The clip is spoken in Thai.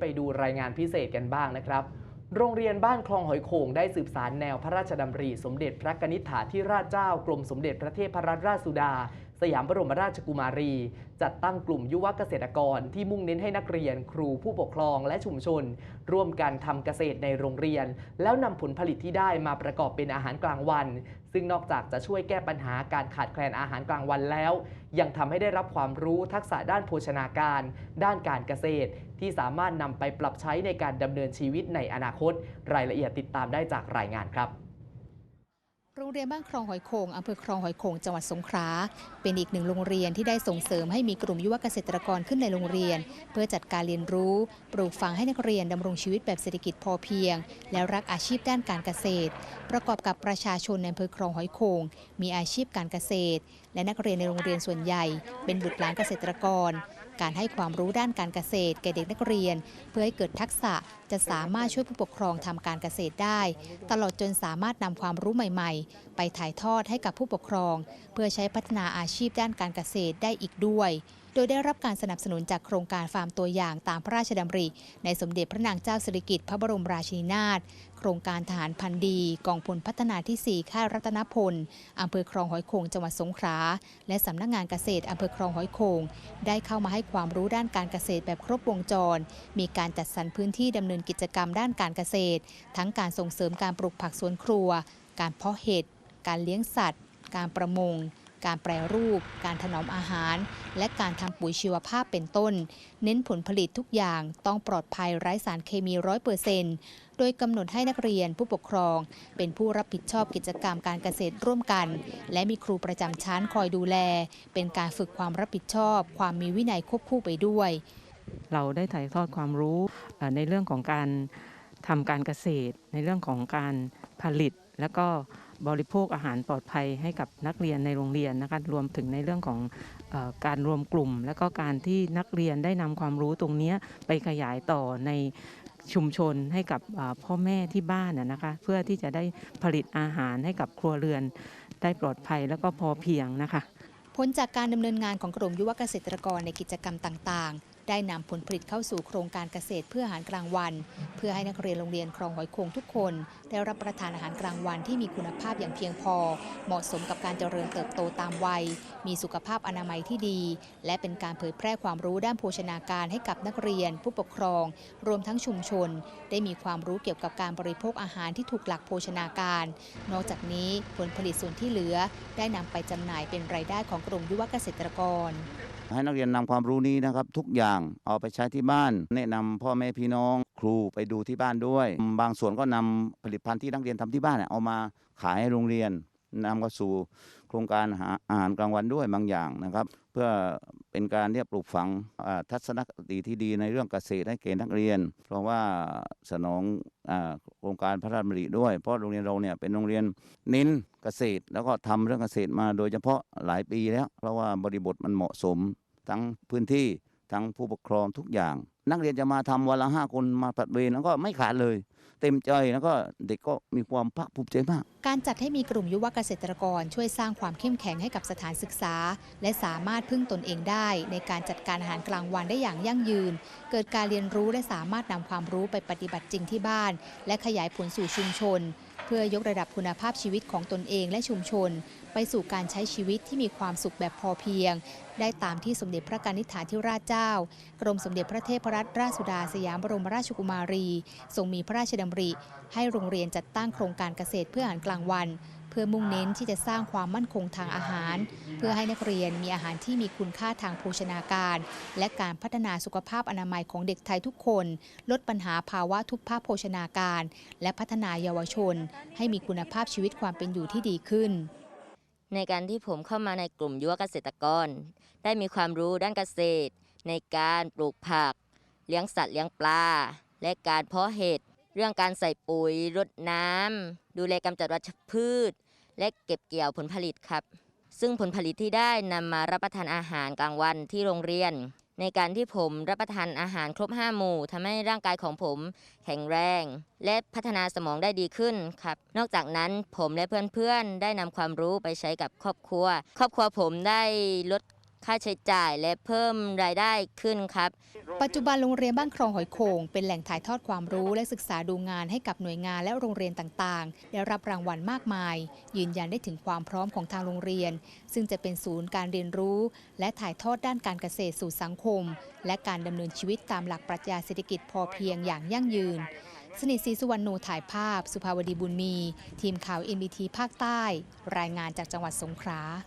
ไปดูรายงานพิเศษกันบ้างนะครับ โรงเรียนบ้านคลองหอยโข่งได้สืบสารแนวพระราชดำริ สมเด็จพระกนิษฐาธิราชเจ้ากรมสมเด็จพระเทพรัตนราชสุดา สยามบรมราชกุมารี จัดตั้งกลุ่มยุวเกษตรกรที่มุ่งเน้นให้นักเรียน ครูผู้ปกครองและชุมชน ร่วมกันทำเกษตรในโรงเรียน แล้วนำผลผลิตที่ได้มาประกอบเป็นอาหารกลางวัน ซึ่งนอกจากจะช่วยแก้ปัญหาการขาดแคลนอาหารกลางวันแล้ว ยังทำให้ได้รับความรู้ทักษะด้านโภชนาการ ด้านการเกษตร ที่สามารถนำไปปรับใช้ในการดำเนินชีวิตในอนาคต รายละเอียดติดตามได้จากรายงานครับ โรงเรียนบ้านคลองหอยโขงอำเภอคลองหอยโขงจังหวัดสงขลาเป็นอีกหนึ่งโรงเรียนที่ได้ส่งเสริมให้มีกลุ่มยุวเกษตรกรขึ้นในโรงเรียน เพื่อจัดการเรียนรู้ ปลูกฝังให้นักเรียนดำรงชีวิตแบบเศรษฐกิจพอเพียง และรักอาชีพด้านการเกษตร ประกอบกับประชาชนในอำเภอคลองหอยโขงมีอาชีพการเกษตร และนักเรียนในโรงเรียนส่วนใหญ่ เป็นบุตรหลานเกษตรกร การให้ความรู้ด้านการเกษตรแก่เด็กนักเรียน เพื่อให้เกิดทักษะ จะสามารถช่วยผู้ปกครองทำการเกษตรได้ ตลอดจนสามารถนำความรู้ใหม่ ๆ ไปถ่ายทอดให้กับผู้ปกครอง เพื่อใช้พัฒนาอาชีพด้านการเกษตรได้อีกด้วย โดยได้รับการสนับสนุนจากโครงการฟาร์มตัวอย่างตามพระราชดำริ ในสมเด็จพระนางเจ้าสิริกิติ์พระบรมราชินีนาถโครงการทหารพันธุ์ดี กองพลพัฒนาที่ 4 ค่ายรัตนพลอำเภอคลองหอยโขงจังหวัดสงขลาและสำนักงานเกษตรอำเภอคลองหอยโขงได้เข้ามาให้ความรู้ด้านการเกษตรแบบครบวงจร มีการจัดสรรพื้นที่ดำเนินกิจกรรมด้านการเกษตร ทั้งการส่งเสริมการปลูกผักสวนครัว การเพาะเห็ด การเลี้ยงสัตว์ การประมง การแปรรูป การถนอมอาหาร และการทำปุ๋ยชีวภาพเป็นต้น เน้นผลผลิตทุกอย่างต้องปลอดภัยไร้สารเคมีร้อยเปอร์เซนต์โดยกำหนดให้นักเรียนผู้ปกครอง เป็นผู้รับผิดชอบกิจกรรมการเกษตรร่วมกัน และมีครูประจำชั้นคอยดูแล เป็นการฝึกความรับผิดชอบ ความมีวินัยควบคู่ไปด้วยเราได้ถ่ายทอดความรู้ ในเรื่องของการทำการเกษตร ในเรื่องของการผลิต แล้วก็บริโภคอาหารปลอดภัยให้กับนักเรียนในโรงเรียนนะคะรวมถึงในเรื่องของอการรวมกลุ่ม แล้วก็การที่นักเรียนได้นำความรู้ตรงนี้ไปขยายต่อในชุมชนให้กับพ่อแม่ที่บ้านนะคะเพื่อที่จะได้ผลิตอาหารให้กับครัวเรือนได้ปลอดภัยแล้วก็พอเพียงนะคะผลจากการดำเนินงานของกลุ่มยุวเกษตรกรในกิจกรรมต่างๆ ได้นำผลผลิตเข้าสู่โครงการเกษตรเพื่ออาหารกลางวัน เพื่อให้นักเรียนโรงเรียนคลองหอยโขงทุกคน ได้รับประทานอาหารกลางวันที่มีคุณภาพอย่างเพียงพอ เหมาะสมกับการเจริญเติบโตตามวัย มีสุขภาพอนามัยที่ดี และเป็นการเผยแพร่ความรู้ด้านโภชนาการให้กับนักเรียน ผู้ปกครอง รวมทั้งชุมชน ได้มีความรู้เกี่ยวกับการบริโภคอาหารที่ถูกหลักโภชนาการ นอกจากนี้ผลผลิตส่วนที่เหลือ ได้นำไปจำหน่ายเป็นรายได้ของกลุ่มยุวเกษตรกร ให้นักเรียนนำความรู้นี้นะครับ ทุกอย่างเอาไปใช้ที่บ้าน แนะนำพ่อแม่พี่น้องครูไปดูที่บ้านด้วย บางส่วนก็นำผลิตภัณฑ์ที่นักเรียนทำที่บ้านเนี่ยเอามาขายให้โรงเรียน นำเข้าสู่โครงการหาอาหารกลางวันด้วยบางอย่างนะครับ เพื่อเป็นการเรียกปลูกฝังทัศนคติที่ดีในเรื่องเกษตรให้แก่นักเรียน เพราะว่าสนองอโครงการพระราชดำริด้วย เพราะโรงเรียนเราเนี่ยเป็นโรงเรียนเน้นเกษตร แล้วก็ทำเรื่องเกษตรมาโดยเฉพาะหลายปีแล้ว เพราะว่าบริบทมันเหมาะสมทั้งพื้นที่ ทั้งผู้ปกครองทุกอย่าง นักเรียนจะมาทำวันละห้าคนมาผลัดเวรแล้วก็ไม่ขาดเลย เต็มใจแล้วก็เด็กก็มีความภาคภูมิใจมาก การจัดให้มีกลุ่มยุวเกษตรกรช่วยสร้างความเข้มแข็งให้กับสถานศึกษา และสามารถพึ่งตนเองได้ ในการจัดการอาหารกลางวันได้อย่างยั่งยืน เกิดการเรียนรู้และสามารถนำความรู้ไปปฏิบัติจริงที่บ้าน และขยายผลสู่ชุมชน เพื่อยกระดับคุณภาพชีวิตของตนเองและชุมชน ไปสู่การใช้ชีวิตที่มีความสุขแบบพอเพียง ได้ตามที่สมเด็จพระกนิษฐาธิราชเจ้า กรมสมเด็จพระเทพรัตนราชสุดาสยามบรมราชกุมารีทรงมีพระราชดำริ ให้โรงเรียนจัดตั้งโครงการเกษตรเพื่ออาหารกลางวัน เพื่อมุ่งเน้นที่จะสร้างความมั่นคงทางอาหาร เพื่อให้นักเรียนมีอาหารที่มีคุณค่าทางโภชนาการ และการพัฒนาสุขภาพอนามัยของเด็กไทยทุกคน ลดปัญหาภาวะทุพภาพโภชนาการ และพัฒนาเยาวชน ให้มีคุณภาพชีวิตความเป็นอยู่ที่ดีขึ้น ในการที่ผมเข้ามาในกลุ่มยุวเกษตรกร ได้มีความรู้ด้านเกษตร ในการปลูกผัก เลี้ยงสัตว์เลี้ยงปลา และการเพาะเห็ดเรื่องการใส่ปุ๋ยรดน้ำดูแลกำจัดวัชพืช และเก็บเกี่ยวผลผลิตครับ ซึ่งผลผลิตที่ได้นำมารับประทานอาหารกลางวันที่โรงเรียน ในการที่ผมรับประทานอาหารครบ 5 หมู่ทำให้ร่างกายของผมแข็งแรง และพัฒนาสมองได้ดีขึ้นครับ นอกจากนั้นผมและเพื่อนๆ ได้นำความรู้ไปใช้กับครอบครัว ครอบครัวผมได้ลด ค่าใช้จ่ายและเพิ่มรายได้ขึ้นครับ ปัจจุบันโรงเรียนบ้านคลองหอยโขงเป็นแหล่งถ่ายทอดความรู้และศึกษาดูงานให้กับหน่วยงานและโรงเรียนต่างๆ ได้รับรางวัลมากมาย ยืนยันได้ถึงความพร้อมของทางโรงเรียน ซึ่งจะเป็นศูนย์การเรียนรู้ และถ่ายทอดด้านการเกษตรสู่สังคม และการดำเนินชีวิตตามหลักปรัชญาเศรษฐกิจพอเพียงอย่างยั่งยืน สนิทศรีสุวรรณโนถ่ายภาพ สุภาวดีบุญมี ทีมข่าว NBT ภาคใต้ รายงานจากจังหวัดสงขลา